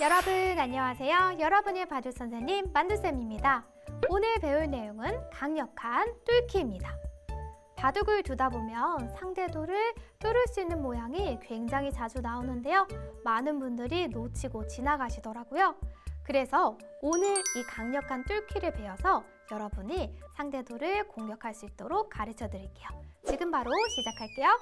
여러분 안녕하세요. 여러분의 바둑 선생님 만두쌤입니다. 오늘 배울 내용은 강력한 뚫기입니다. 바둑을 두다 보면 상대도를 뚫을 수 있는 모양이 굉장히 자주 나오는데요. 많은 분들이 놓치고 지나가시더라고요. 그래서 오늘 이 강력한 뚫기를 배워서 여러분이 상대도를 공격할 수 있도록 가르쳐 드릴게요. 지금 바로 시작할게요.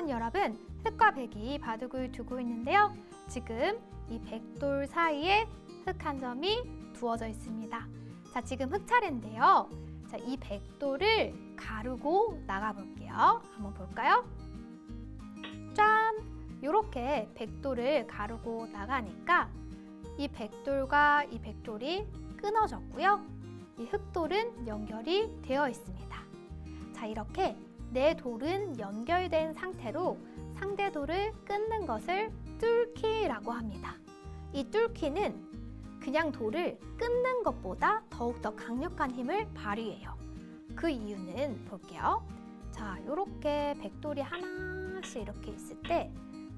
짠 여러분 흙과 백이 바둑을 두고 있는데요. 지금 이 백돌 사이에 흙 한 점이 두어져 있습니다. 자 지금 흙 차례인데요. 자 이 백돌을 가르고 나가 볼게요. 한번 볼까요? 짠! 이렇게 백돌을 가르고 나가니까 이 백돌과 이 백돌이 끊어졌고요. 이 흙돌은 연결이 되어 있습니다. 자 이렇게 내 돌은 연결된 상태로 상대 돌을 끊는 것을 뚫기라고 합니다. 이 뚫기는 그냥 돌을 끊는 것보다 더욱더 강력한 힘을 발휘해요. 그 이유는 볼게요. 자, 이렇게 백돌이 하나씩 이렇게 있을 때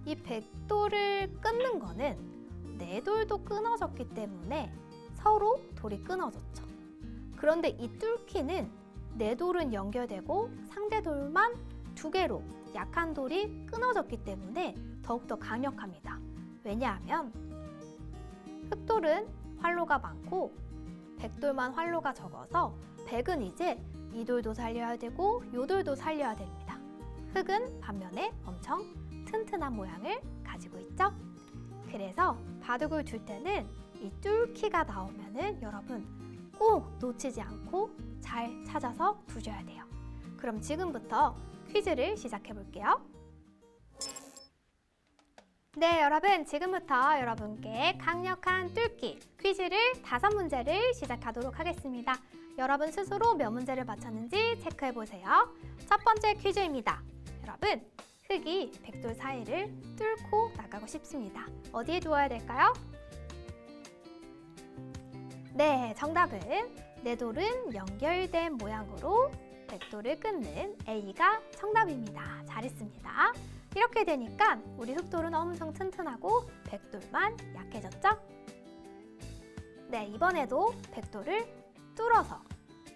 이 백돌을 끊는 거는 내 돌도 끊어졌기 때문에 서로 돌이 끊어졌죠. 그런데 이 뚫기는 내 돌은 연결되고 상대 돌만 두 개로 약한 돌이 끊어졌기 때문에 더욱더 강력합니다. 왜냐하면 흑돌은 활로가 많고 백돌만 활로가 적어서 백은 이제 이 돌도 살려야 되고 요 돌도 살려야 됩니다. 흑은 반면에 엄청 튼튼한 모양을 가지고 있죠. 그래서 바둑을 둘 때는 이 뚫기가 나오면은 여러분 꼭 놓치지 않고 잘 찾아서 두셔야 돼요. 그럼 지금부터 퀴즈를 시작해 볼게요. 네, 여러분, 지금부터 여러분께 강력한 뚫기 퀴즈를 다섯 문제를 시작하도록 하겠습니다. 여러분 스스로 몇 문제를 맞췄는지 체크해 보세요. 첫 번째 퀴즈입니다. 여러분, 흙이 백돌 사이를 뚫고 나가고 싶습니다. 어디에 두어야 될까요? 네, 정답은 내 돌은 연결된 모양으로 백돌을 끊는 A가 정답입니다. 잘했습니다. 이렇게 되니까 우리 흑돌은 엄청 튼튼하고 백돌만 약해졌죠? 네, 이번에도 백돌을 뚫어서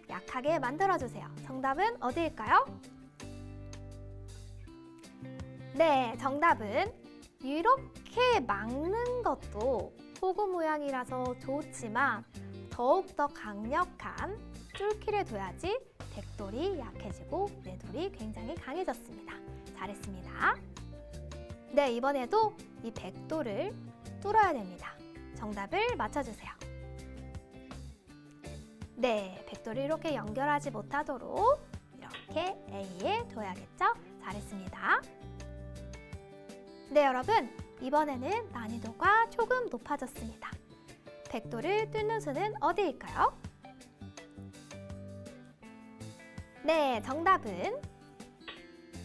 약하게 만들어주세요. 정답은 어디일까요? 네, 정답은 이렇게 막는 것도 호구 모양이라서 좋지만 더욱더 강력한 뚫기를 둬야지 백돌이 약해지고 내 돌이 굉장히 강해졌습니다. 잘했습니다. 네, 이번에도 이 백돌을 뚫어야 됩니다. 정답을 맞춰주세요. 네, 백돌을 이렇게 연결하지 못하도록 이렇게 A에 둬야겠죠? 잘했습니다. 네, 여러분. 이번에는 난이도가 조금 높아졌습니다. 백돌을 뚫는 수는 어디일까요? 네, 정답은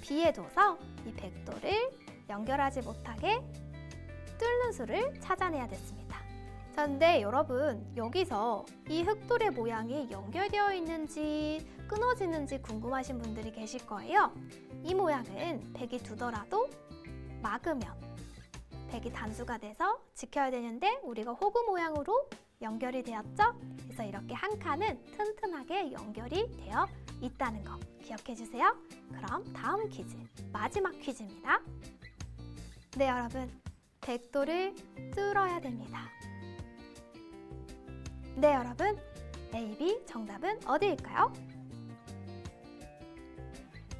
B에 둬서 이 백돌을 연결하지 못하게 뚫는 수를 찾아내야 됐습니다. 자, 근데 여러분 여기서 이 흑돌의 모양이 연결되어 있는지 끊어지는지 궁금하신 분들이 계실 거예요. 이 모양은 백이 두더라도 막으면 백이 단수가 돼서 지켜야 되는데 우리가 호구 모양으로 연결이 되었죠? 그래서 이렇게 한 칸은 튼튼하게 연결이 되어 있다는 거 기억해 주세요. 그럼 다음 퀴즈, 마지막 퀴즈입니다. 네, 여러분. 백도를 뚫어야 됩니다. 네, 여러분. A, B 정답은 어디일까요?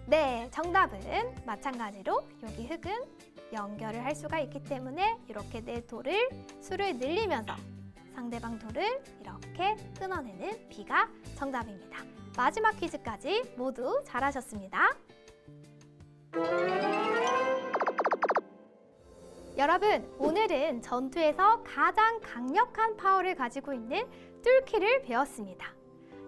네, 정답은 마찬가지로 여기 흙은 연결을 할 수가 있기 때문에 이렇게 내 돌을 수를 늘리면서 상대방 돌을 이렇게 끊어내는 B가 정답입니다. 마지막 퀴즈까지 모두 잘하셨습니다. 여러분, 오늘은 전투에서 가장 강력한 파워를 가지고 있는 뚫기를 배웠습니다.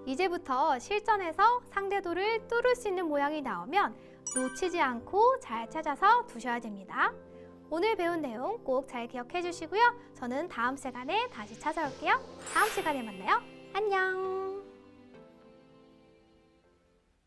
이제부터 실전에서 상대도를 뚫을 수 있는 모양이 나오면 놓치지 않고 잘 찾아서 두셔야 됩니다. 오늘 배운 내용 꼭 잘 기억해 주시고요. 저는 다음 시간에 다시 찾아올게요. 다음 시간에 만나요. 안녕!